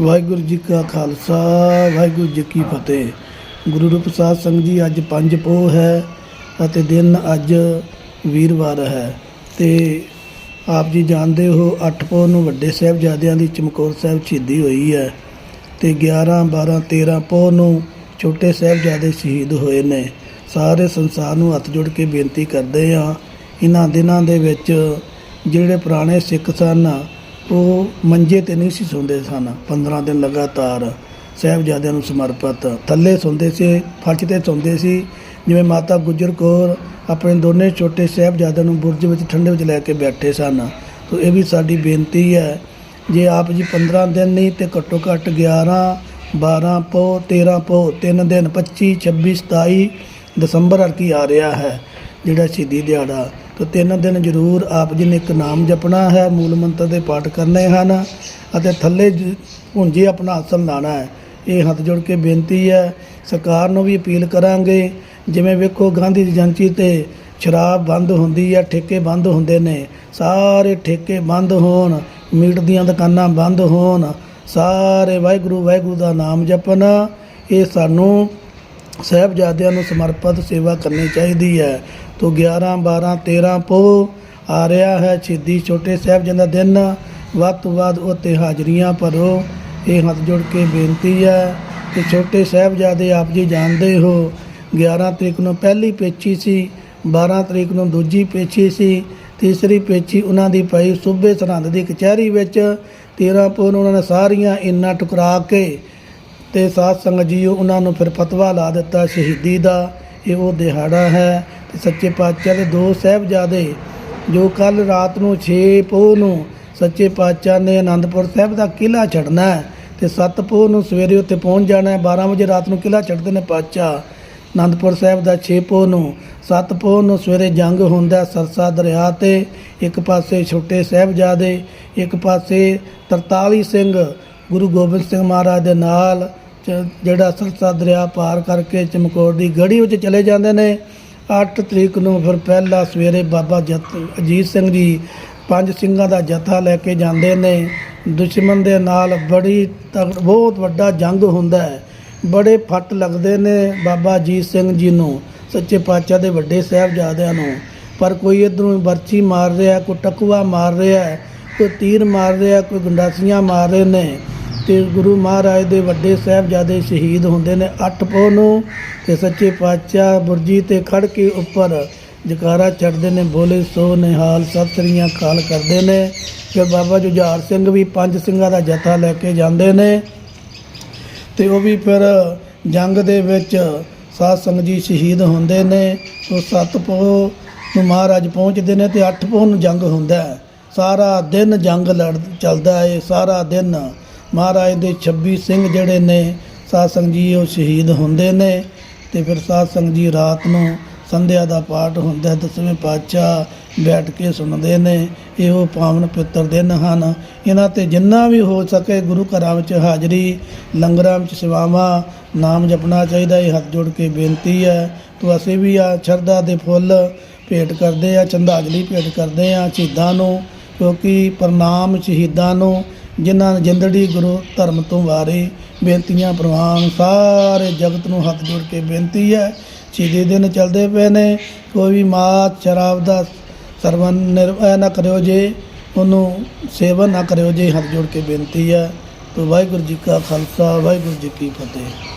ਵਾਹਿਗੁਰੂ ਜੀ ਕਾ ਖਾਲਸਾ, ਵਾਹਿਗੁਰੂ ਜੀ ਕੀ ਫਤਿਹ। ਗੁਰੂ ਰੂਪ ਸਾਧ ਸੰਗਤ ਜੀ, ਅੱਜ ਪੰਜ ਪੋਹ ਹੈ ਅਤੇ ਦਿਨ ਅੱਜ ਵੀਰਵਾਰ ਹੈ। ਤੇ ਆਪ ਜੀ ਜਾਣਦੇ ਹੋ, ਅੱਠ ਪੋਹ ਨੂੰ ਵੱਡੇ ਸਾਹਿਬਜ਼ਾਦਿਆਂ ਦੀ ਚਮਕੌਰ ਸਾਹਿਬ ਸ਼ਹੀਦੀ ਹੋਈ ਹੈ ਤੇ 11 12 13 ਪੋਹ ਨੂੰ ਛੋਟੇ ਸਾਹਿਬਜ਼ਾਦੇ ਸ਼ਹੀਦ ਹੋਏ ਨੇ। ਸਾਰੇ ਸੰਸਾਰ ਨੂੰ ਹੱਥ ਜੋੜ ਕੇ ਬੇਨਤੀ ਕਰਦੇ ਆ ਇਹਨਾਂ ਦਿਨਾਂ ਦੇ ਵਿੱਚ ਜਿਹੜੇ ਪੁਰਾਣੇ ਸਿੱਖ ਸਨ ਉਹ ਮੰਜੇ ਤੇ ਨਹੀਂ ਸੀ ਸੌਂਦੇ ਸਨ। 15 ਦਿਨ ਲਗਾਤਾਰ ਸਾਹਿਬਜ਼ਾਦਿਆਂ ਨੂੰ ਸਮਰਪਿਤ। ਥੱਲੇ ਸੌਂਦੇ ਸੀ, ਫਰਸ਼ ਤੇ ਸੌਂਦੇ ਸੀ। ਜਿਵੇਂ ਮਾਤਾ ਗੁਜਰ ਕੌਰ ਆਪਣੇ ਦੋਨੇ ਛੋਟੇ ਸਾਹਿਬਜ਼ਾਦਿਆਂ ਨੂੰ ਬੁਰਜ ਵਿੱਚ, ਠੰਡੇ ਵਿੱਚ ਲੈ ਕੇ ਬੈਠੇ ਸਨ। ਤੋ ਇਹ ਵੀ ਸਾਡੀ ਬੇਨਤੀ ਹੈ, ਜੇ ਆਪ ਜੀ 15 ਦਿਨ ਨਹੀਂ ਤੇ ਘੱਟੋ ਘੱਟ 11 12 ਪੋ 13 ਪੋ 3 ਦਿਨ 25 26 27 ਦਸੰਬਰ ਅਰਕੀ ਆ ਰਿਹਾ ਹੈ, ਜਿਹੜਾ ਸ਼ਹੀਦੀ ਦਿਹਾੜਾ ਤੋ ਤਿੰਨ ਦਿਨ ਜ਼ਰੂਰ ਆਪ ਜੀ ਨੇ ਇੱਕ ਨਾਮ ਜਪਣਾ ਹੈ, ਮੂਲ ਮੰਤਰ ਦੇ ਪਾਠ ਕਰਨੇ ਹਨ ਅਤੇ ਥੱਲੇ ਜ- ਆਪਣਾ ਆਸਣ ਲਾਣਾ ਹੈ। ਇਹ ਹੱਥ ਜੋੜ ਕੇ ਬੇਨਤੀ ਹੈ, ਸਰਕਾਰ ਨੂੰ ਵੀ ਅਪੀਲ ਕਰਾਂਗੇ, ਜਿਵੇਂ ਵੇਖੋ ਗਾਂਧੀ ਦੀ ਜਯੰਤੀ ਤੇ ਸ਼ਰਾਬ ਬੰਦ ਹੁੰਦੀ ਹੈ, ਠੇਕੇ ਬੰਦ ਹੁੰਦੇ ਨੇ, ਸਾਰੇ ਠੇਕੇ ਬੰਦ ਹੋਣ, ਮੀਟ ਦੀਆਂ ਦੁਕਾਨਾਂ ਬੰਦ ਹੋਣ, ਸਾਰੇ ਵਾਹਿਗੁਰੂ ਵਾਹਿਗੁਰੂ ਦਾ ਨਾਮ ਜਪਣ, ਇਹ ਸਾਨੂੰ ਸਾਹਿਬਜ਼ਾਦਿਆਂ ਨੂੰ ਸਮਰਪਿਤ ਸੇਵਾ ਕਰਨੀ ਚਾਹੀਦੀ ਹੈ। ਤੋ 11 12 13 ਪੋ ਆ ਰਿਹਾ ਹੈ ਸ਼ਹੀਦੀ ਛੋਟੇ ਸਾਹਿਬਜ਼ਾਦਿਆਂ ਦਾ ਦਿਨ। ਵੱਧ ਤੋਂ ਵੱਧ ਉੱਤੇ ਹਾਜ਼ਰੀਆਂ ਭਰੋ। ਇਹ ਹੱਥ ਜੋੜ ਕੇ ਬੇਨਤੀ ਹੈ ਕਿ ਛੋਟੇ ਸਾਹਿਬਜ਼ਾਦੇ ਆਪ ਜੀ ਜਾਣਦੇ ਹੋ। 11 ਤਰੀਕ ਨੂੰ ਪਹਿਲੀ ਪੇਚੀ ਸੀ 12 ਤਰੀਕ ਨੂੰ ਦੂਜੀ ਪੇਚੀ ਸੀ, ਤੀਸਰੀ ਪੇਚੀ ਉਹਨਾਂ ਦੀ ਪਈ ਸੂਬੇ ਸਰਹੰਦ ਦੀ ਕਚਹਿਰੀ ਵਿੱਚ। 13 ਪੋ ਨੂੰ ਉਹਨਾਂ ਨੇ ਸਾਰੀਆਂ ਇੰਨਾ ਟੁਕਰਾ ਕੇ ਤੇ ਸਾਧ ਸੰਗਤ ਜੀ ਉਹਨਾਂ ਨੂੰ ਫਿਰ ਫਤਵਾ ਲਾ ਦਿੱਤਾ ਸ਼ਹੀਦੀ ਦਾ। ਇਹ ਉਹ ਦਿਹਾੜਾ ਹੈ ਤੇ ਸੱਚੇ ਪਾਤਸ਼ਾਹ ਦੇ ਦੋ ਸਾਹਿਬਜ਼ਾਦੇ, ਜੋ ਕੱਲ ਰਾਤ ਨੂੰ 6 ਪੋਹ ਨੂੰ ਸੱਚੇ ਪਾਤਸ਼ਾਹ ਨੇ ਆਨੰਦਪੁਰ ਸਾਹਿਬ ਦਾ ਕਿਲਾ ਛੱਡਣਾ ਹੈ ਤੇ 7 ਪੋਹ ਨੂੰ ਸਵੇਰੇ ਉੱਤੇ ਪਹੁੰਚ ਜਾਣਾ ਹੈ 12 ਵਜੇ ਰਾਤ ਨੂੰ ਕਿਲਾ ਛੱਡਦੇ ਨੇ ਪਾਤਸ਼ਾਹ। ਆਨੰਦਪੁਰ ਸਾਹਿਬ ਦਾ 6 ਪੋਹ ਨੂੰ 7 ਪੋਹ ਨੂੰ ਸਵੇਰੇ ਜੰਗ ਹੁੰਦਾ ਸਰਸਾ ਦਰਿਆ ਤੇ, ਇੱਕ ਪਾਸੇ ਛੋਟੇ ਸਾਹਿਬਜ਼ਾਦੇ, ਇੱਕ ਪਾਸੇ 43 ਸਿੰਘ, ਗੁਰੂ ਗੋਬਿੰਦ ਸਿੰਘ ਮਹਾਰਾਜ ਦੇ ਨਾਲ, ਚ- ਜਿਹੜਾ ਸਰਸਾ ਦਰਿਆ ਪਾਰ ਕਰਕੇ ਚਮਕੌਰ ਦੀ ਗੜੀ ਵਿੱਚ ਚਲੇ ਜਾਂਦੇ ਨੇ। 8 ਤਰੀਕ ਨੂੰ ਫਿਰ ਪਹਿਲਾ ਸਵੇਰੇ ਬਾਬਾ ਜਤ ਅਜੀਤ ਸਿੰਘ ਜੀ ਪੰਜ ਸਿੰਘਾਂ ਦਾ ਜਥਾ ਲੈ ਕੇ ਜਾਂਦੇ ਨੇ। ਦੁਸ਼ਮਣ ਦੇ ਨਾਲ ਬੜੀ ਤਗ- ਬਹੁਤ ਵੱਡਾ ਜੰਗ ਹੁੰਦਾ ਹੈ। ਬੜੇ ਫੱਟ ਲੱਗਦੇ ਨੇ ਬਾਬਾ ਅਜੀਤ ਸਿੰਘ ਜੀ ਨੂੰ, ਸੱਚੇ ਪਾਤਸ਼ਾਹ ਦੇ ਵੱਡੇ ਸਾਹਿਬਜ਼ਾਦਿਆਂ ਨੂੰ। ਪਰ ਕੋਈ ਇਧਰੋਂ ਬਰਛੀ ਮਾਰ ਰਿਹਾ, ਕੋਈ ਟਕੂਆ ਮਾਰ ਰਿਹਾ, ਕੋਈ ਤੀਰ ਮਾਰ ਰਿਹਾ, ਕੋਈ ਗੰਡਾਸੀਆਂ ਮਾਰ ਰਹੇ ਨੇ। ਤੇ ਗੁਰੂ ਮਹਾਰਾਜ ਦੇ ਵੱਡੇ ਸਾਹਿਬਜ਼ਾਦੇ ਸ਼ਹੀਦ ਹੁੰਦੇ ਨੇ। ਅੱਠ ਪੋਹ ਨੂੰ ਤੇ ਸੱਚੇ ਪਾਤਸ਼ਾਹ ਬੁਰਜੀ ਤੇ ਖੜ ਕੇ ਉੱਪਰ ਜਕਾਰਾ ਚੜਦੇ ਨੇ, ਬੋਲੇ ਸੋ ਨਿਹਾਲ ਸਤਰੀਆਂ ਸ੍ਰੀਆਂ ਕਾਲ ਕਰਦੇ ਨੇ। ਫਿਰ ਬਾਬਾ ਜੁਝਾਰ ਸਿੰਘ ਵੀ ਪੰਜ ਸਿੰਘਾਂ ਦਾ ਜਥਾ ਲੈ ਕੇ ਜਾਂਦੇ ਨੇ। ਤੇ ਉਹ ਵੀ ਫਿਰ ਜੰਗ ਦੇ ਵਿੱਚ ਸਾਧ ਸੰਗਤ ਜੀ ਸ਼ਹੀਦ ਹੁੰਦੇ ਨੇ। ਉਹ ਸੱਤ ਪੋਹ ਨੂੰ ਮਹਾਰਾਜ ਪਹੁੰਚਦੇ ਨੇ ਤੇ ਅੱਠ ਪੋਹ ਨੂੰ ਜੰਗ ਹੁੰਦਾ ਸਾਰਾ ਦਿਨ ਜੰਗ ਲੜ, ਚੱਲਦਾ ਏ ਸਾਰਾ ਦਿਨ ਮਹਾਰਾਜ ਦੇ 26 ਸਿੰਘ ਜਿਹੜੇ ਨੇ, ਸਾਧ ਸੰਗਤ ਜੀ ਉਹ ਸ਼ਹੀਦ ਹੁੰਦੇ ਨੇ ਤੇ ਫਿਰ ਸਾਧ ਸੰਗਤ ਜੀ ਰਾਤ ਨੂੰ ਸੰਧਿਆ ਦਾ ਪਾਠ ਹੁੰਦਾ ਦਸਵੇਂ ਪਾਤਸ਼ਾਹ ਬੈਠ ਕੇ ਸੁਣਦੇ ਨੇ, ਇਹੋ ਪਾਵਨ ਪਿੱਤਰ ਦਿਨ ਹਨ। ਇਹਨਾਂ ਤੇ ਜਿੰਨਾ ਵੀ ਹੋ ਸਕੇ ਗੁਰੂ ਘਰਾਂ ਵਿੱਚ ਹਾਜ਼ਰੀ, ਲੰਗਰਾਂ ਵਿੱਚ ਸੇਵਾਵਾਂ, ਨਾਮ ਜਪਣਾ ਚਾਹੀਦਾ, ਇਹ ਹੱਥ ਜੋੜ ਕੇ ਬੇਨਤੀ ਹੈ। ਤੋ ਅਸੀਂ ਵੀ ਆ ਸ਼ਰਧਾ ਦੇ ਫੁੱਲ ਭੇਟ ਕਰਦੇ ਆ, ਚੰਦਾਜਲੀ ਭੇਟ ਕਰਦੇ ਆ ਸ਼ਹੀਦਾਂ ਨੂੰ, ਕਿਉਂਕਿ ਪ੍ਰਣਾਮ ਸ਼ਹੀਦਾਂ ਨੂੰ ਜਿਨ੍ਹਾਂ ਨੇ ਜਿੰਦੜੀ ਗੁਰੂ ਧਰਮ ਤੋਂ ਵਾਰੇ ਬੇਨਤੀਆਂ ਪ੍ਰਵਾਨ, ਸਾਰੇ ਜਗਤ ਨੂੰ ਹੱਥ ਜੋੜ ਕੇ ਬੇਨਤੀ ਹੈ। ਸ਼ਹੀਦੀ ਦਿਨ ਚੱਲਦੇ ਪਏ ਨੇ, ਕੋਈ ਵੀ ਮਾਤ ਸ਼ਰਾਬ ਦਾ ਸਰਵਨ ਨਿਰਵੈ ਨਾ ਕਰਿਓ ਜੇ, ਉਹਨੂੰ ਸੇਵਨ ਨਾ ਕਰਿਓ ਜੇ, ਹੱਥ ਜੋੜ ਕੇ ਬੇਨਤੀ ਹੈ। ਤੋ ਵਾਹਿਗੁਰੂ ਜੀ ਕਾ ਖਾਲਸਾ, ਵਾਹਿਗੁਰੂ ਜੀ ਕੀ ਫਤਿਹ।